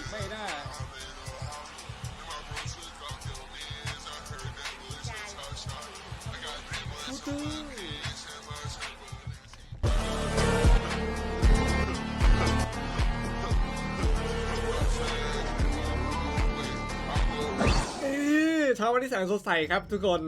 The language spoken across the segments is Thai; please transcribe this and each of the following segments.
จิกไม่ได้ยายกูตื้อเช้าวันที่แสนสดใสครับทุกคน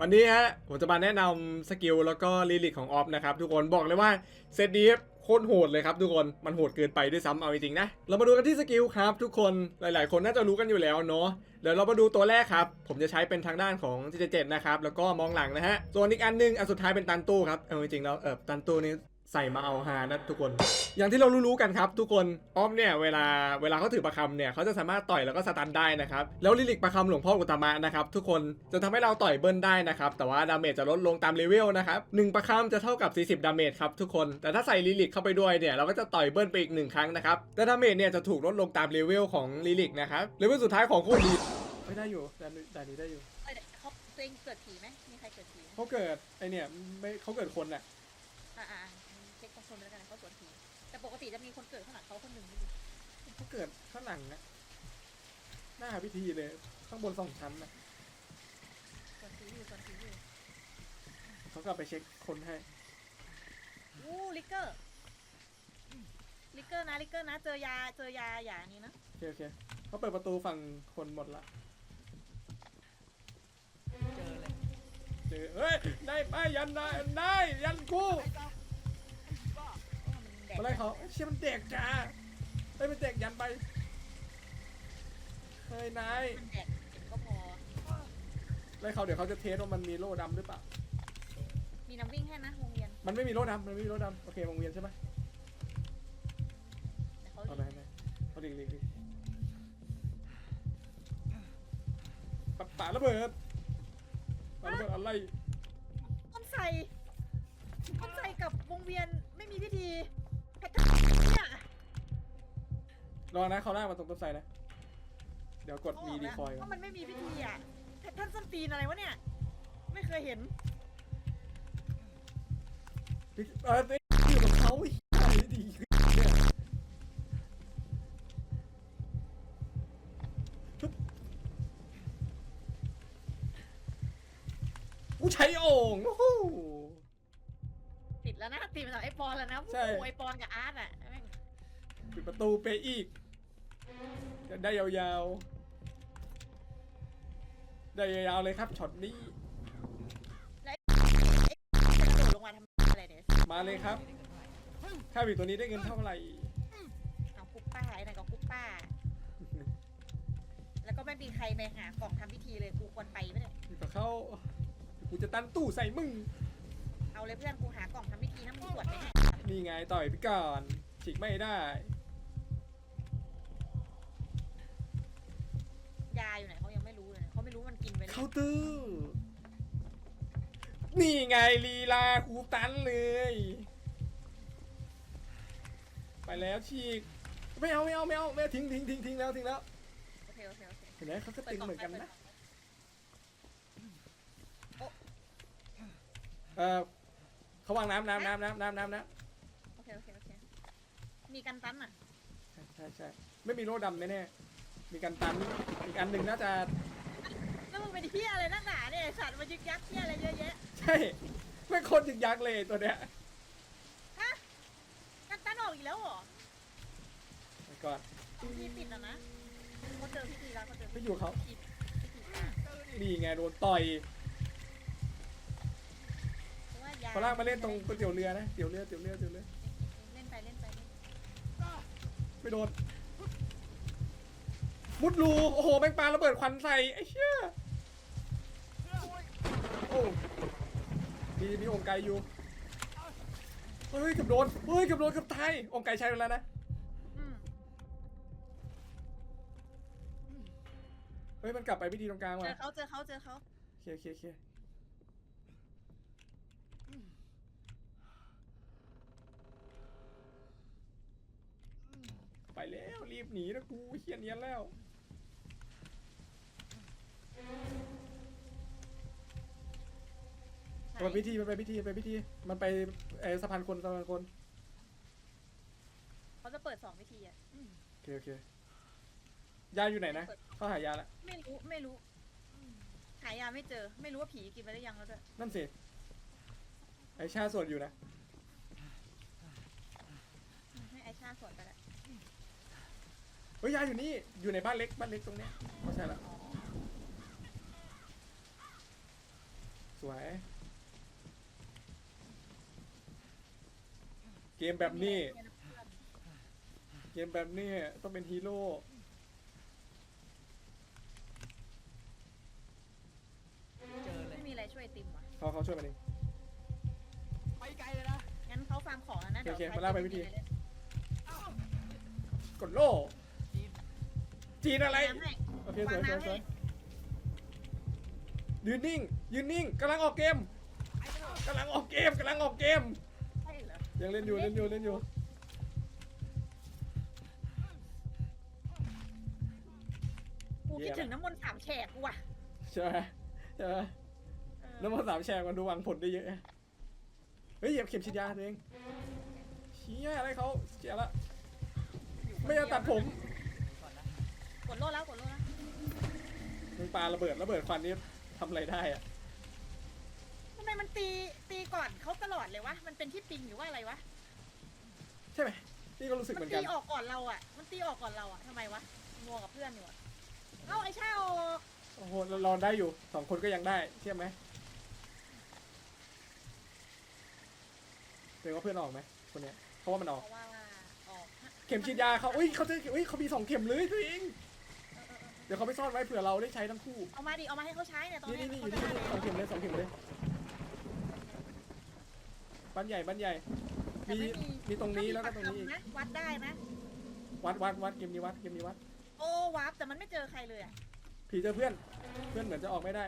วันนี้ฮะผมจะมาแนะนำสกิลแล้วก็ลีลิกของออฟนะครับทุกคนบอกเลยว่าเซตนี้ โคตรโหดเลยครับทุกคนมันโหดเกินไปด้วยซ้ำเอาจริงๆนะ เรามาดูกันที่สกิลครับทุกคนหลายๆ คนน่าจะรู้กันอยู่แล้วเนาะเดี๋ยวเรามาดูตัวแรกครับ ผมจะใช้เป็นทางด้านของ G7 นะครับแล้วก็มองหลังนะฮะส่วนอีกอันหนึงอันสุดท้ายเป็นตันตู้ครับเอาจริงๆแล้วเออตันตู้นี่ ใส่มาเอาฮานะทุกคน อย่างที่เรารู้ๆกันครับ ทุกคนออฟเนี่ยเวลาเวลาเขาถือประคำเนี่ยเขาจะสามารถต่อยแล้วก็สตันได้นะครับแล้วลิลิกประคำหลวงพ่ออุตตมะนะครับทุกคนจะทำให้เราต่อยเบิ้ลได้นะครับแต่ว่าดาเมจจะลดลงตามเลเวลนะครับหนึ่งประคำจะเท่ากับ 40 ดาเมจครับทุกคนแต่ถ้าใส่ลิลิกเข้าไปด้วยเนี่ยเราก็จะต่อยเบิ้ลไปอีกหนึ่งครั้งนะครับแต่ดาเมจเนี่ยจะถูกลดลงตามเลเวลของลิลิกนะครับเลเวลสุดท้ายของคู่ดีไม่ได้อยู่แต่แต่นี้ได้อยู่เอ้ยเดี๋ยวเขาตัวเองเกิดผีไหมมีใครเกิดผีไหมเขาเกิดไอเนี่ยไม่เขาเกิดคนน่ะอ่าอ่าเช็ คคนไปแล้วกันนะเขาสวนผีแต่ปกติจะมีคนเกิดข้างหลังเขาคนหนึ่งไม่รู้เขาเกิดข้างหลังนะหน้าพิธีเลย ข้างบนสองชั้นนะสวนผีอยู่สวนผีอยู่เขากลับไปเช็คคนให้อู้ลิกเกอร์ลิกเกอร์นะลิกเกอร์นะ เจอยาเจอยาอย่างนี้นะโอเคโอเคเขาเปิดประตูฝั่งคนหมดละเจอเลยเจอเฮ้ยได้ไปยันได้ได้ยันกู แดกอะไรเขาเชี่ยมันเด็กจ้าเฮ้ยมันเด็กยันไปเฮ้ยนายมันแดกเห็นก็พออะไรเขาเดี๋ยวเขาจะเทสว่ามันมีโล่ดำหรือเปล่ามีน้ำวิ่งให้นะวงเวียนมันไม่มีโล่ดำมันไม่มีโล่ดำโอเควงเวียนใช่ไหมแต่เขาเอาไปไปเอาดิงดิงดิงปัดป่าระเบิดปาระเบิดอะไร ต้นใส่ต้นใส่กับวงเวียนไม่มีพิธี รอนะเขาหน้ามาตรงต้นไทรนะ เดี๋ยวกดมีดีคอยว่ามันไม่มีพิธีอะแพทเทิร์นส้นตีนอะไรวะเนี่ย ไม่เคยเห็น เอออยู่กับเขาอีกไม่ดีเนี่ยกูใช้โอ่งโอ้โห ติดแล้วนะติดมาจากไอปอนแล้วนะใช่ โอ้โหไอปอนกับอาร์ตอะแม่งปิดประตูไปอีก จะได้ยาวๆ ได้ยาวๆเลยครับช็อตนี้ไอ้จะกระโดดลงมาทำอะไรเนี่ยมาเลยครับค่าบีตัวนี้ได้เงินเท่าไหร่ เอาคุปป้าไอ้นั่นก็คุปป้า แล้วก็ไม่มีใครไปหากล่องทำพิธีเลยกูควรไปไหมเนี่ยอยู่กับเขากูจะตั้นตู้ใส่มึง เอาเลยเพื่อนกูหากล่องทำพิธีน้ำมึงตรวจไปเนี่ยนี่ไงต่อยไปก่อนฉีกไม่ได้ ยาอยู่ไหนเขายังไม่รู้เลยนะเขาไม่รู้มันกินไปเลยเคาน์เตอร์นี่ไงลีลาครูตันเลย ไปแล้วฉีก ไม่เอาไม่เอาไม่เอาไม่เอาทิ้งทิ้งทิ้งทิ้งแล้วทิ้งแล้ว โอเคโอเคโอเคเห็นไหมเขาก็ตึงเหมือนกันนะ เออเขาวางน้ำน้ำน้ำน้ำน้ำน้ำน้โอเคโอเคโอเคมีกันตันอะำใช่ใช่ใช่ไม่มีโล่ดำแน่ๆ มีกันตันอีกอันหนึ่งน่าจะแล้วมึงเป็นเฮียอะไรนักหนาเนี่ยไอ้สัตว์มันยึกยักเฮียอะไรเยอะแยะใช่ไม่คนยึกยักษ์เลยตัวเนี้ยฮะกันตันออกอีกแล้วเหรอไปก่อนพี่ปิดแล้วนะเขาเจอพิธีแล้วเขาเจอไม่อยู่กับเขาพิธีพิธีการนี่ไงโดนต่อยเพราะว่ายาเขาลากมาเล่นตรงก๋วยเตี๋ยวเรือนะเตี๋ยวเรือเตี๋ยวเรือเตี๋ยวเรือเล่นไปเล่นไปเล่นไม่โดน มุดรูโอ้โหแมงปลาระเบิดควันใส่ไอ้เชี่ยโอ้มีมีองค์ไก่อยู่เฮ้ยเกับโดนเฮ้ยเกับโดนเกับตายองค์ไก่ใช้ไปแล้วนะอืมเฮ้ยมันกลับไปพิธีตรงกลางเจว่ะอเขาเจอเขาเจอเขาโอเคโอเคโอเคไปแล้วรีบหนีนะกูเฮียเนียนแล้ว มันไปพิธีมันไปพิธีมันไปพิธีมันไปเออสะพานคนสะพานคนเขาจะเปิดสองวิธีอะโอเคโอเคยาอยู่ไหนนะเขาหายาแล้วไม่รู้ไม่รู้อืมหายาไม่เจอ ไม่รู้ว่าผีกินไปได้ยังแล้วด้วยนั่นสิไอชาสวดอยู่นะอืมให้ไอชาสวนไปแล้วเฮ้ยยาอยู่นี่อยู่ในบ้านเล็กบ้านเล็กตรงเนี้ยไม่ใช่ละอ๋อ สวย เกมแบบนี้ เกมแบบนี้ต้องเป็นฮีโร่เจอเลยไม่มีอะไรช่วยไอติมว่ะเขาเขาช่วยมาดิไปไกลเลยนะงั้นเขาฟาร์มของแล้วนะโอเคเดี๋ยวมาลากไปพิธีเล่นกดโล่จีนจีนอะไรน้ำให้โอเคสวยวางสวยน้ำสให้วย ยืนนิ่งยืนนิ่งกำลังออกเกมไอ้เจ้ากำลังออกเกมกำลังออกเกมใช่เหรอยังเล่นอยู่เล่นอยู่เล่นอยู่กูคิดถึงน้ำมนต์สามแฉกกูว่ะใช่ไหมใช่ไหมเออน้ำมันสามแชร์มันดูหวังผลได้เยอะเฮ้ยเหยียบเข็มฉีดยาตัวเองเชี้ยอะไรเขาเสียละไม่จะตัดผมก่อนนะกดโลแล้วกดโลแล้วมึงปาระเบิดระเบิดควันนี่ ทำอะไรได้อะทำไมมันตีตีก่อนเขาตลอดเลยวะ มันเป็นที่ปิงหรือว่าอะไรวะ ใช่ไหมนี่ก็รู้สึกเหมัมือนกัตีน ออกก่อนเราอะ มันตีออกก่อนเราอะทำไมวะงัวกับเพื่อนอยู่อะเอ้าไอชาออกโอ้โหเรารอได้อยู่สองคนก็ยังได้เชื่อไหมเดี๋ยวว่าเพื่อนออกไหมคนเนี้ยเพราะว่ามันออกเพราะว่าออกฮะเข็มฉีดยาเขาอุ้ยเขาจะอุ้ยเขามีสองเข็มเลยตัวเอง เออเออเออเดี๋ยวเขาไปซ่อนไว้เผื่อเราได้ใช้ทั้งคู่เอามาดิ เอามาให้เขาใช้เนี่ยตอนนี่เนี้นี่นี่อยู่เขานี่จะนี่สองเข็มเลยสองเข็มเลยบ้านใหญ่บ้านใหญ่ แต่มีไม่มีตรงนี้แล้วก็ตรงถ้านี้มีอีกประคำนะวัดได้นะวัดวัดวัดเกมนี้วัดเกมนี้วัด โอ้วาร์ปแต่มันไม่เจอใครเลยอะผีเจอเพื่อน เพื่อนเหมือนจะออกไม่ได้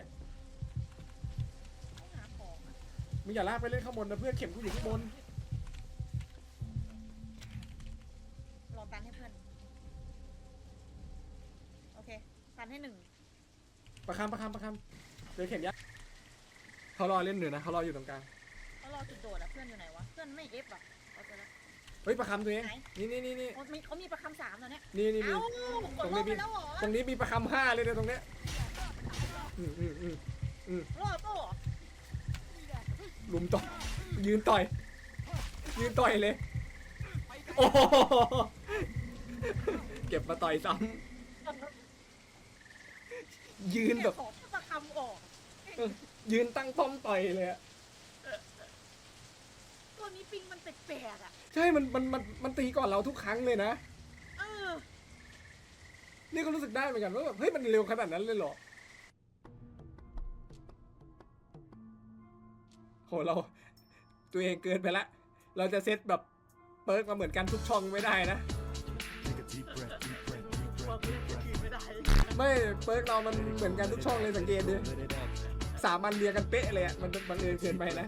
ต้องหาของอะมึงอย่าลากไปเล่นข้างบนนะเพื่อนเข็มกูอยู่ข้างบน ประคำประคำประคำเจอเข็มยักษ์เขารอเล่นอยู่นะเขารออยู่ตรงกลาง เขารอจุดโดดอะเพื่อนอยู่ไหนวะ เพื่อนไม่เอฟอะเขาเจอแล้วเฮ้ยประคำตัวเองไหนนี่นี่นี่นี่โอ้มีเขามีประคำสามตอนเนี้ยนี่นี่นี่เอ้ากดรอบไปแล้วเหรอตรงนี้มีประคำห้าเลยเนี่ยตรงเนี้ยอืมอืมอืมรอบโต้เหรอลุมต่อยยืนต่อย ยืนต่อยเลยไปไกลโอ้โหเก็บมาต่อยซ้ำ ยืนแบบขอประคำออกเออยืนตั้งป้อมต่อยเลยอะตัวนี้ปิงมันแปลกๆอะใช่มันมันมันมันตีก่อนเราทุกครั้งเลยนะเออ นี่ก็รู้สึกได้เหมือนกันว่าแบบเฮ้ยมันเร็วขนาดนั้นเลยเหรอโหเรา ตัวเองเกินไปละ เราจะเซตแบบเปิร์กมาเหมือนกันทุกช่องไม่ได้นะ ไม่เปิร์กเรามันเหมือนกันทุกช่องเลยสังเกตดิสามันเรียงกันเป๊ะเลยอะมันบังเอิญเกินไปนะ